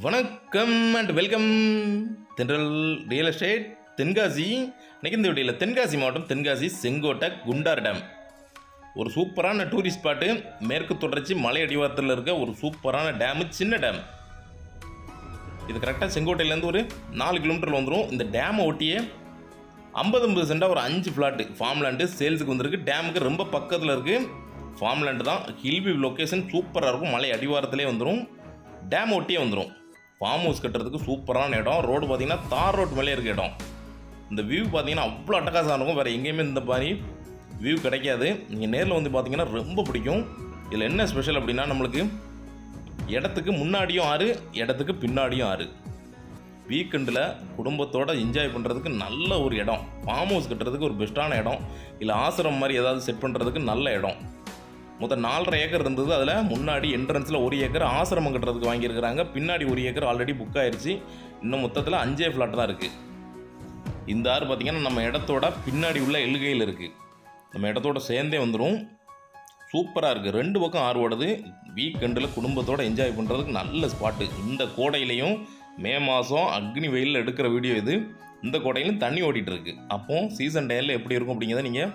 வணக்கம் and welcome Thendral real estate Tenkasi. இன்னைக்கு இந்த வீடியோவில் தென்காசி மாவட்டம் தென்காசி செங்கோட்டை குண்டார் டேம் ஒரு சூப்பரான டூரிஸ்ட் ஸ்பாட்டு மேற்கு தொடர்ச்சி மலை அடிவாரத்தில் இருக்க ஒரு சூப்பரான டேமு சின்ன டேம் இது கரெக்டாக செங்கோட்டையிலேருந்து ஒரு நாலு கிலோமீட்டரில் வந்துடும் இந்த டேமை ஒட்டியே ஐம்பது ஐம்பது சென்டாக ஒரு அஞ்சு ஃப்ளாட்டு ஃபார்ம் லேண்டு சேல்ஸுக்கு வந்திருக்கு. டேமுக்கு ரொம்ப பக்கத்தில் இருக்குது ஃபார்ம் லேண்டு தான். ஹில்வி லொக்கேஷன் சூப்பராக இருக்கும். மலை அடிவாரத்திலே வந்துடும் டேம் ஒட்டியே வந்துடும் ஃபார்ம் ஹவுஸ் கட்டுறதுக்கு சூப்பரான இடம். ரோடு பார்த்தீங்கன்னா தார் ரோட் மேலே இருக்க இடம். இந்த வியூ பார்த்தீங்கன்னா அவ்வளோ அட்டகாசாக இருக்கும். வேறு எங்கேயுமே இந்த மாதிரி வியூ கிடைக்காது. நீங்கள் நேரில் வந்து பார்த்தீங்கன்னா ரொம்ப பிடிக்கும். இதில் என்ன ஸ்பெஷல் அப்படின்னா நம்மளுக்கு இடத்துக்கு முன்னாடியும் ஆறு இடத்துக்கு பின்னாடியும் ஆறு. வீக்கெண்டில் குடும்பத்தோடு என்ஜாய் பண்ணுறதுக்கு நல்ல ஒரு இடம். ஃபார்ம் ஹவுஸ் கட்டுறதுக்கு ஒரு பெஸ்ட்டான இடம். இல்லை ஆசிரம் மாதிரி ஏதாவது செட் பண்ணுறதுக்கு நல்ல இடம். மொத்தம் நாலரை ஏக்கர் இருந்தது. அதில் முன்னாடி என்ட்ரன்ஸில் ஒரு ஏக்கர் ஆசிரமம் கட்டுறதுக்கு வாங்கியிருக்கிறாங்க. பின்னாடி ஒரு ஏக்கர் ஆல்ரெடி புக் ஆயிடுச்சு இன்னும் மொத்தத்தில் அஞ்சே ஃப்ளாட் தான் இருக்குது இந்த ஆறு பார்த்திங்கன்னா நம்ம இடத்தோட பின்னாடி உள்ள எல்கையில் இருக்குது நம்ம இடத்தோட சேர்ந்தே வந்துடும் சூப்பராக இருக்குது ரெண்டு பக்கம் ஆறு ஓடுது. வீக்கெண்டில் குடும்பத்தோடு என்ஜாய் பண்ணுறதுக்கு நல்ல ஸ்பாட்டு இந்த கோடையிலையும் மே மாதம் அக்னி வெயிலில் எடுக்கிற வீடியோ இது. இந்த கோடையிலும் தண்ணி ஓடிட்டு இருக்கு. அப்போது சீசன் டயரில் எப்படி இருக்கும் அப்படிங்கிறத நீங்கள்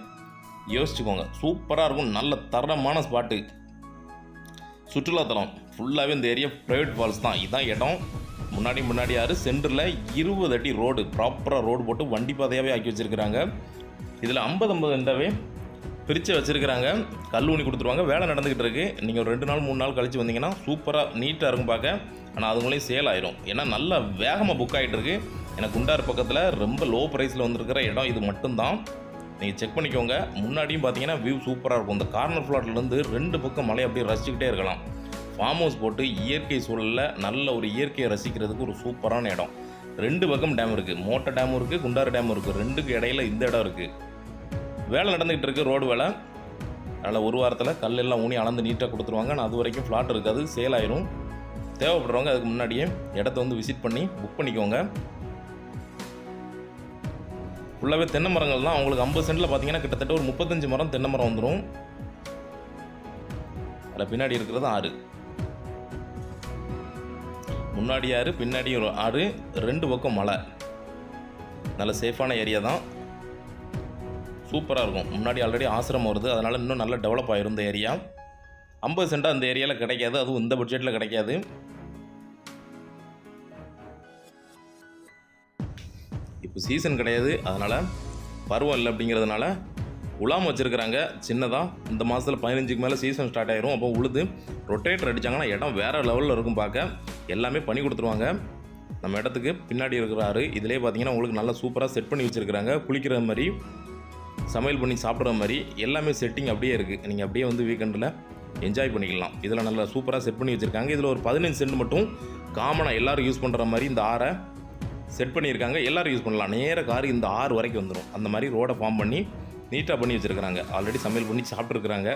யோசிச்சுக்கோங்க. சூப்பராக இருக்கும். நல்ல தரமான ஸ்பாட்டு சுற்றுலாத்தலம் ஃபுல்லாகவே இந்த ஏரியா ப்ரைவேட் ஃபால்ஸ் தான். இதுதான் இடம். முன்னாடி முன்னாடி ஆறு சென்டரில் இருபது அடி ரோடு ப்ராப்பராக ரோடு போட்டு வண்டி பாதையாகவே ஆக்கி வச்சுருக்கிறாங்க. இதில் ஐம்பது ஐம்பது ரெண்டாவே பிரித்து வச்சுருக்கிறாங்க. கல் ஊனி கொடுத்துருவாங்க. வேலை நடந்துக்கிட்டு இருக்குது நீங்கள் ஒரு ரெண்டு நாள் மூணு நாள் கழித்து வந்தீங்கன்னா சூப்பராக நீட்டாக இருக்கும் பார்க்க. ஆனால் அதுங்களையும் சேல் ஆயிரும். ஏன்னா நல்லா வேகமாக புக் ஆகிட்டு இருக்கு. எனக்கு குண்டார் பக்கத்தில் ரொம்ப லோ ப்ரைஸில் வந்திருக்கிற இடம் இது மட்டும்தான். நீங்கள் செக் பண்ணிக்கோங்க. முன்னாடியும் பார்த்தீங்கன்னா வியூ சூப்பராக இருக்கும். இந்த கார்னர் ஃப்ளாட்லேருந்து ரெண்டு பக்கம் மலையை அப்படியே ரசிச்சுக்கிட்டே இருக்கலாம். ஃபார்ம் ஹவுஸ் போட்டு இயற்கை சூழலில் நல்ல ஒரு இயற்கையை ரசிக்கிறதுக்கு ஒரு சூப்பரான இடம். ரெண்டு பக்கம் டேம் இருக்குது மோட்டை டேமும் இருக்குது குண்டாறு டேமும் இருக்குது ரெண்டுக்கு இடையில இந்த இடம் இருக்குது வேலை நடந்துக்கிட்டு இருக்குது ரோடு வேலை. அதனால் ஒரு வாரத்தில் கல்லெல்லாம் ஊனி அளந்து நீட்டாக கொடுத்துருவாங்க. ஆனால் அது வரைக்கும் ஃப்ளாட் இருக்காது. சேல் ஆயிரும். தேவைப்படுறவங்க அதுக்கு முன்னாடியே இடத்த வந்து விசிட் பண்ணி புக் பண்ணிக்கோங்க. ஃபுல்லாகவே தென்னை மரங்கள் தான் அவங்களுக்கு ஐம்பது சென்டில் பார்த்தீங்கன்னா கிட்டத்தட்ட ஒரு முப்பத்தஞ்சு மரம் தென்னை மரம் வந்துடும் அதில் பின்னாடி இருக்கிறது ஆறு. முன்னாடி ஆறு பின்னாடி ஒரு ஆறு ரெண்டு பக்கம் மலை. நல்ல சேஃபான ஏரியா தான். சூப்பராக இருக்கும். முன்னாடி ஆல்ரெடி ஆசிரமம் வருது. அதனால் இன்னும் நல்லா டெவலப் ஆகிரும் இந்த ஏரியா ஐம்பது சென்டாக அந்த ஏரியாவில் கிடைக்காது. அதுவும் இந்த பட்ஜெட்டில் கிடைக்காது. இப்போ சீசன் கிடையாது. அதனால் பருவம் இல்லை அப்படிங்கிறதுனால உலாம் வச்சுருக்கிறாங்க. சின்னதாக இந்த மாதத்தில் பதினஞ்சுக்கு மேலே சீசன் ஸ்டார்ட் ஆயிரும். அப்போ உழுது ரொட்டேட்டர் அடித்தாங்கன்னா இடம் வேறு லெவலில் இருக்கும் பார்க்க. எல்லாமே பண்ணி கொடுத்துருவாங்க. நம்ம இடத்துக்கு பின்னாடி இருக்கிற ஆறு இதிலே பார்த்தீங்கன்னா உங்களுக்கு நல்லா சூப்பராக செட் பண்ணி வச்சுருக்கிறாங்க. குளிக்கிற மாதிரி சமையல் பண்ணி சாப்பிட்ற மாதிரி எல்லாமே செட்டிங் அப்படியே இருக்குது நீங்கள் அப்படியே வந்து வீக்கெண்டில் என்ஜாய் பண்ணிக்கலாம். இதில் நல்லா சூப்பராக செட் பண்ணி வச்சுருக்காங்க. இதில் ஒரு பதினஞ்சு சென்ட் மட்டும் காமனாக எல்லோரும் யூஸ் பண்ணுற மாதிரி இந்த ஆறை செட் பண்ணியிருக்காங்க. எல்லோரும் யூஸ் பண்ணலாம். நேர கார் இந்த ஆறு வரைக்கும் வந்துடும் அந்த மாதிரி ரோடை ஃபார்ம் பண்ணி நீட்டாக பண்ணி வச்சுருக்கிறாங்க. ஆல்ரெடி சமையல் பண்ணி சாப்பிட்ருக்குறாங்க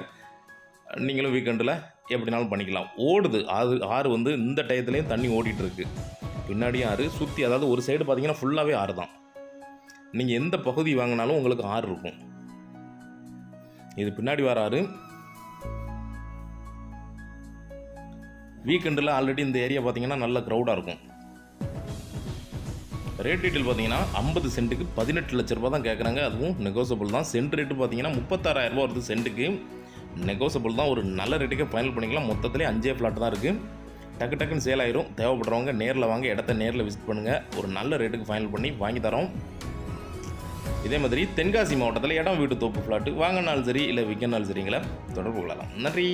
நீங்களும் வீக்கெண்டில் எப்படினாலும் பண்ணிக்கலாம். ஓடுது. ஆறு ஆறு வந்து இந்த டயத்துலேயும் தண்ணி ஓடிட்டுருக்கு. பின்னாடியும் ஆறு சுற்றி அதாவது ஒரு சைடு பார்த்தீங்கன்னா ஃபுல்லாகவே ஆறு தான். நீங்கள் எந்த பகுதி வாங்கினாலும் உங்களுக்கு ஆறு இருக்கும். இது பின்னாடி வர ஆறு. வீக்கெண்டில் ஆல்ரெடி இந்த ஏரியா பார்த்தீங்கன்னா நல்ல க்ரௌடாக இருக்கும். ரேட் டீட்டெயில் பார்த்தீங்கன்னா ஐம்பது சென்ட்டுக்கு பதினெட்டு லட்ச ரூபா தான் கேட்குறாங்க. அதுவும் நெகோசபிள் தான். சென்ட் ரேட்டு பார்த்தீங்கன்னா முப்பத்தாறாயிரம் ரூபா வருது சென்ட்டுக்கு நெகோசபிள் தான். ஒரு நல்ல ரேட்டுக்கே ஃபைனல் பண்ணிக்கலாம். மொத்தத்திலே அஞ்சே ஃப்ளாட் தான் இருக்குது டக்கு டக்குன்னு சேல் ஆயிரும். தேவைப்படுறவங்க நேரில் வாங்க. இடத்த நேரில் விசிட் பண்ணுங்கள் ஒரு நல்ல ரேட்டுக்கு ஃபைனல் பண்ணி வாங்கி தரோம். இதே மாதிரி தென்காசி மாவட்டத்தில் இடம் வீட்டு தோப்பு ஃப்ளாட்டு வாங்கினாலும் சரி இல்லை விற்கனாலும் சரிங்களா? தொடர்பு கொள்ளலாம். நன்றி.